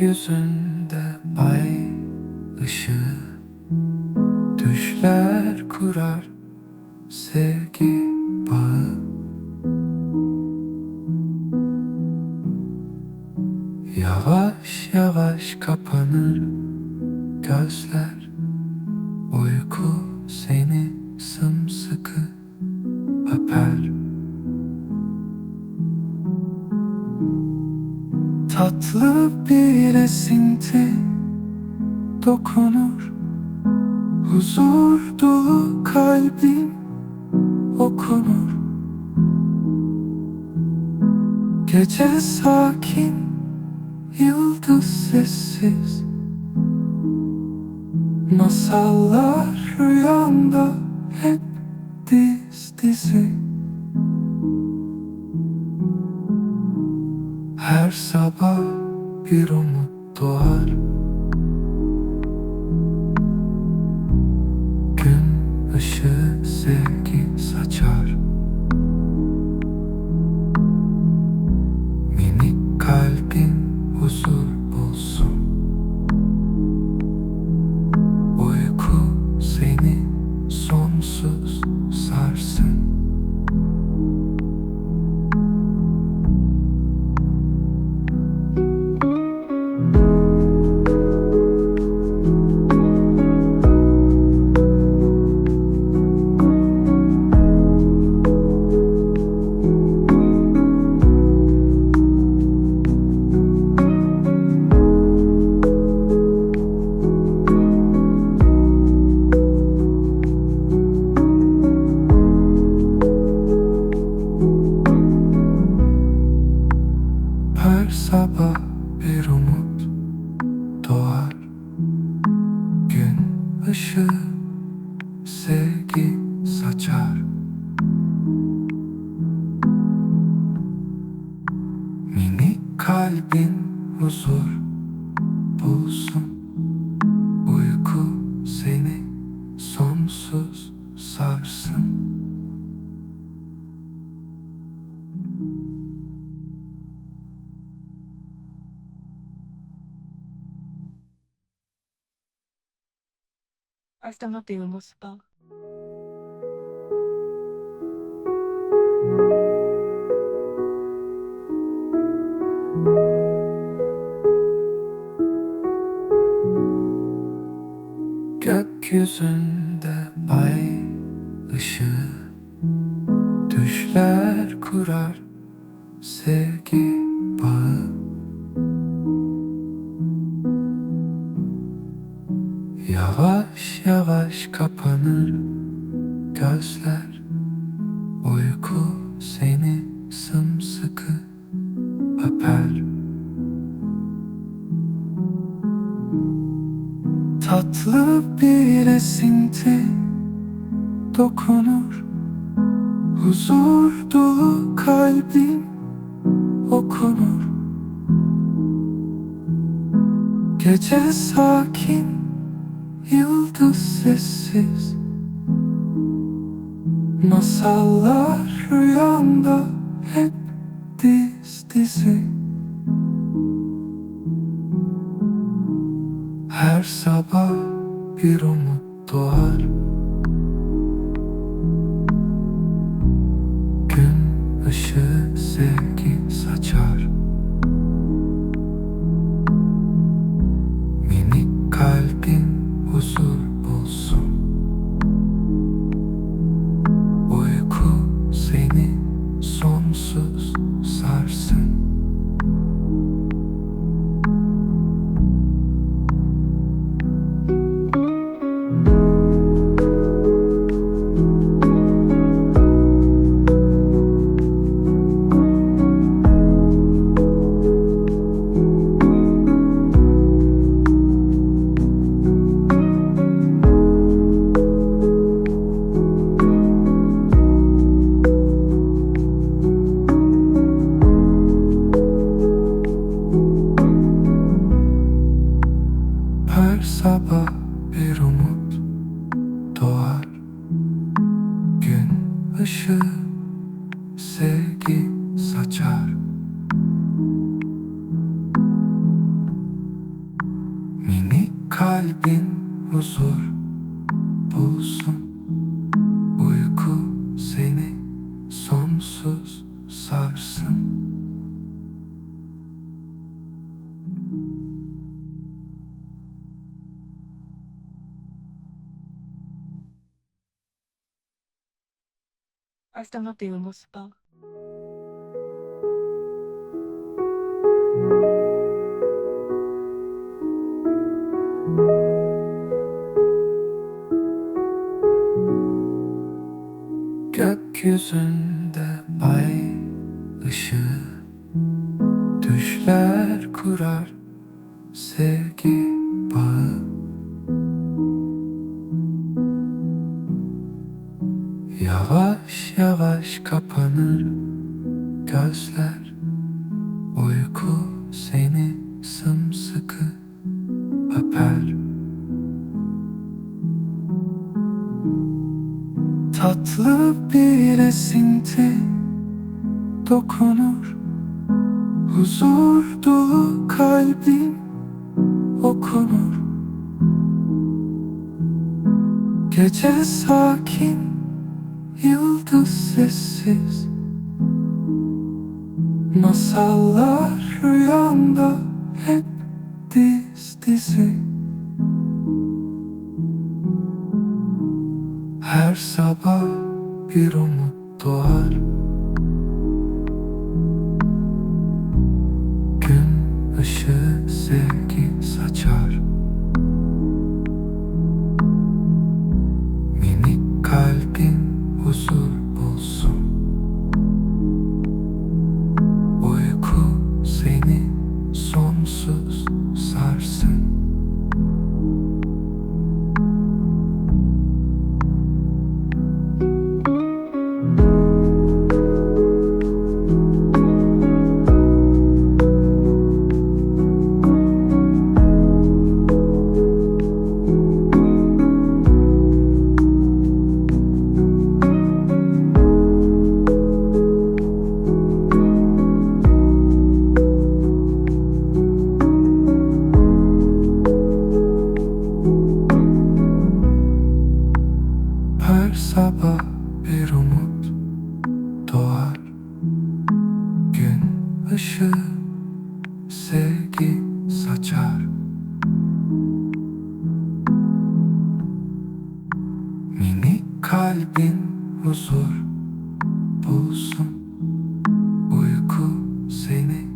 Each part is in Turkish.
Gökyüzünde ay ışığı. Düşler kurar sevgi bağı. Yavaş yavaş kapanır gözler Tatlı bir esinti dokunur. Huzur dolu kalbin okunur. Gece sakin, yıldız sessiz. Masallar huzur bulsun Uyku seni sonsuz sarsın I still English spell. Gökyüzünde ay ışığı. Düşler kurar sevgi Tatlı bir esinti dokunur. Huzur dolu kalbin okunur. Gece sakin, yıldız sessiz. Masallar bir huzur bulsun. Uyku seni sonsuz sarsın. Hasta no te vemos, kissing. Tatlı bir esinti dokunur. Huzur dolu kalbin okunur. Gece sakin, yıldız sessiz. Masallar bir huzur bulsun. Uyku seni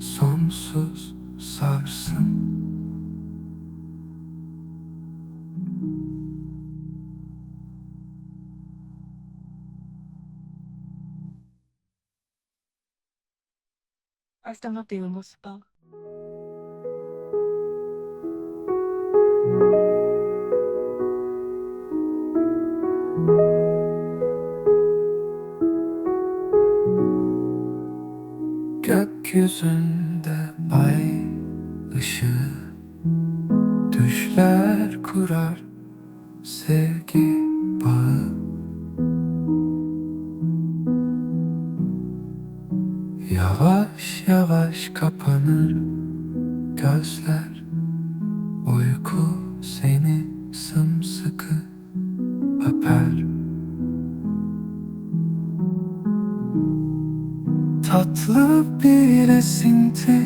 sonsuz sarsın. Hasta no te vemos, Gökyüzünde ay ışığı. Düşler kurar sevgi Tatlı bir esinti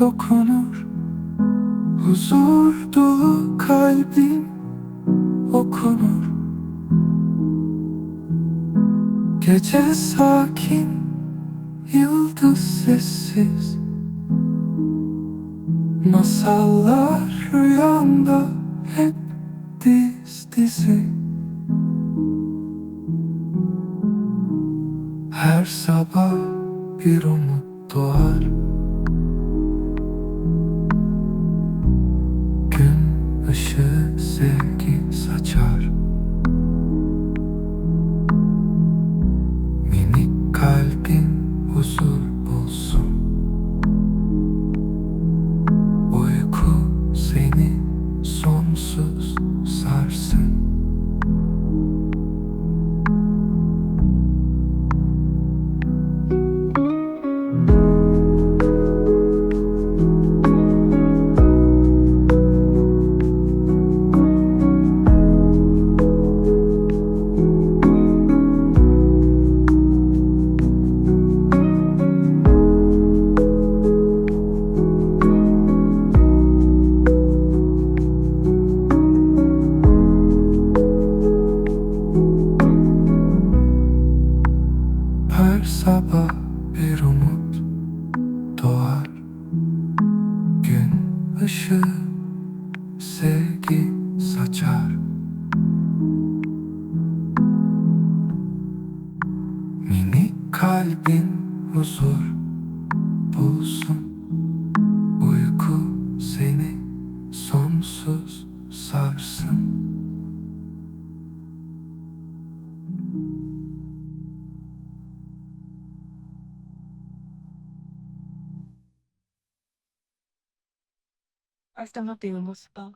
dokunur. Huzur dolu kalbin okunur. Gece sakin, yıldız sessiz. Masallar rüyanda huzur bulsun Uyku seni sonsuz sarsın Alternativmusical.